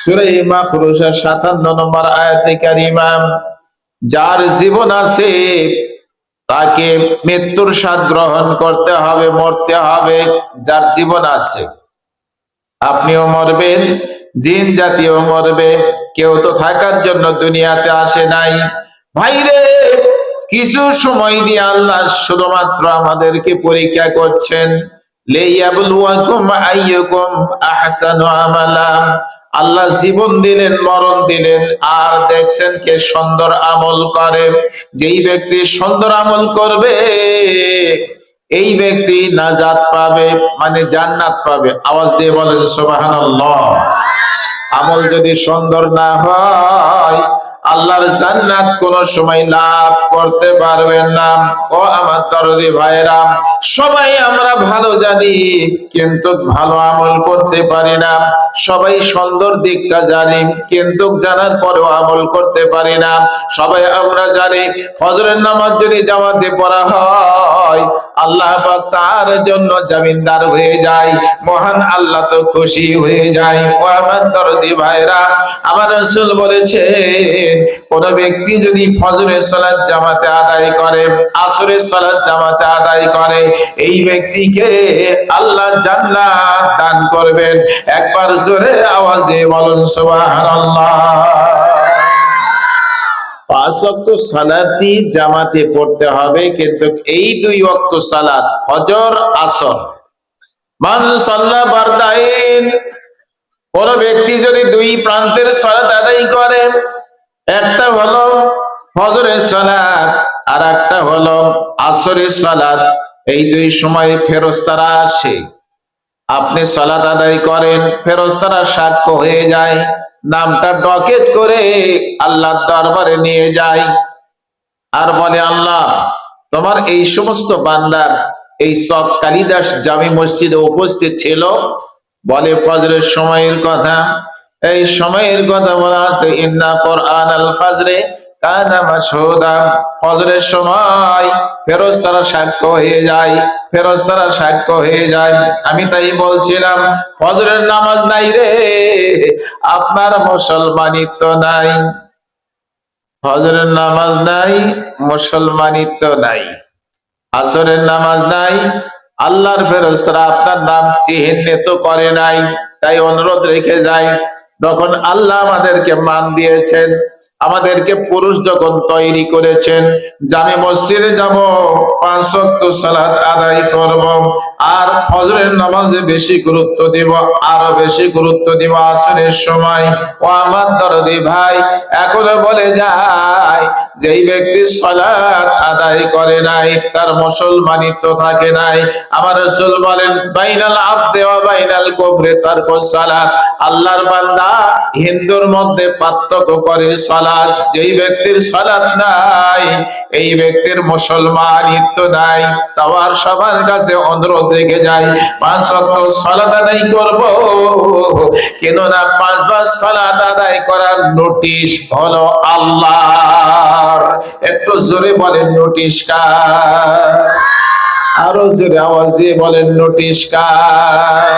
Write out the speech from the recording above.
57 নম্বর আয়াতে কারিমা, যার জীবন আছে, তাকে মৃত্যুর স্বাদ গ্রহণ করতে হবে, মরতে হবে, যার জীবন আছে। আপনিও মরবেন, জিন জাতীয় মরবে, কেউ তো থাকার জন্য দুনিয়াতে আসে নাই। ভাইরে কিছু সময় দিয়ে আল্লাহ শুধুমাত্র আমাদেরকে পরীক্ষা করছেন আল্লাহ জীবন দিলেন, মরণ দিলেন। আর দেখছেন কে সুন্দর আমল করে। যেই ব্যক্তি সুন্দর আমল করবে, এই ব্যক্তি নাজাত পাবে মানে জান্নাত পাবে। আওয়াজ দিয়ে বলেন, সুবহানাল্লাহ। আমল যদি সুন্দর না হয় আল্লাহর জান্নাত কোন সময় লাভ করতে পারবেন না। ও আমার দরদি ভাইরা সবাই আমরা ভালো জানি, কিন্তু ভালো আমল করতে পারি না। সবাই সুন্দর দিকটা জানি, কিন্তু জানার পরেও আমল করতে পারি না। সবাই আমরা জানি ফজরের নামাজ যদি জামাতে পড়া হয় আল্লাহ তার জন্য জামিনদার হয়ে যায়। মহান আল্লাহ তো খুশি হয়ে যায়। দরদি ভাইরা, আমার রাসূল বলেছেন, কোন ব্যক্তি যদি ফজরের সালাত জামাতে আদায় করে, আসরের সালাত জামাতে আদায় করে, এই ব্যক্তিকে আল্লাহ জান্নাত দান করবেন। একবার জোরে আওয়াজ দিয়ে বলুন, সুবহানাল্লাহ। পাঁচ ওয়াক্ত সালাতই জামাতে পড়তে হবে, কিন্তু এই দুই ওয়াক্ত সালাত ফজর, আসর। মান সাল্লা বারদাইন, কোন ব্যক্তি যদি দুই প্রান্তের সালাত আদায় করে, একটা হলো ফজরের সালাত, আর একটা হলো আসরের সালাত, এই দুই সময় ফেরস্তারা আসে। আপনি সালাত আদায় করেন, ফেরস্তারা সাক্ষ্য হয়ে যায়। নামটা ডকেট করে আল্লাহ দরবারে নিয়ে যায় আর বলে, আল্লাহ, তোমার এই সমস্ত বান্দার এই সব কালিদাস জামি মসজিদে উপস্থিত ছিল? বলে, ফজরের সময়ের কথা। এই সময়ের কথা বলা আছে, ইন্না কোরআন আল ফাজরে ফজরের সময় ফেরেশতারা সাক্ষ্য হয়ে যায় ফেরেশতারা সাক্ষ্য হয়ে যায়। আমি তাই বলছিলাম, ফজরের নামাজ নাই রে, আপনার মুসলমানিত্ব নাই। ফজরের নামাজ নাই, মুসলমানিত্ব নাই। আসরের নামাজ নাই, আল্লাহর ফেরস্তারা আপনার নাম চিহ্নিত করে নাই। তাই অনুরোধ রেখে যায় তখন আল্লাহ আমাদেরকে মান দিয়েছেন আমাদেরকে পুরুষ যখন তৈরি করেছেন, জামে মসজিদে যাব, পাঁচ ওয়াক্ত সালাদ আদায় করব, আর ফজরের নামাজে বেশি গুরুত্ব দিব, আরও বেশি গুরুত্ব দিব আসরের সময়। ও আমার দরদি ভাই, এখনও বলে যায় যেই ব্যক্তি সালাত আদায় করে নাই, তার মুসলমানিত্ব থাকে নাই। আমার রাসূল বলেন, বাইনাল আবদে ওয়া বাইনাল কুফরি তারকু সালাত। আল্লাহর বান্দা হিন্দুর মধ্যে পার্থক্য করে সালাত। যেই ব্যক্তির সালাত নাই, এই ব্যক্তির মুসলমানিত্ব নাই। তাওয়ার সবার কাছে অনুরোধ রেখে যায় পাঁচ ওয়াক্ত সালাত আদায় করব। কেন না পাঁচবার সালাত আদায় করার নোটিশ হলো আল্লাহর একটু জোরে বলেন নোটিশ কার আরও জোরে আওয়াজ দিয়ে বলেন নোটিশ কার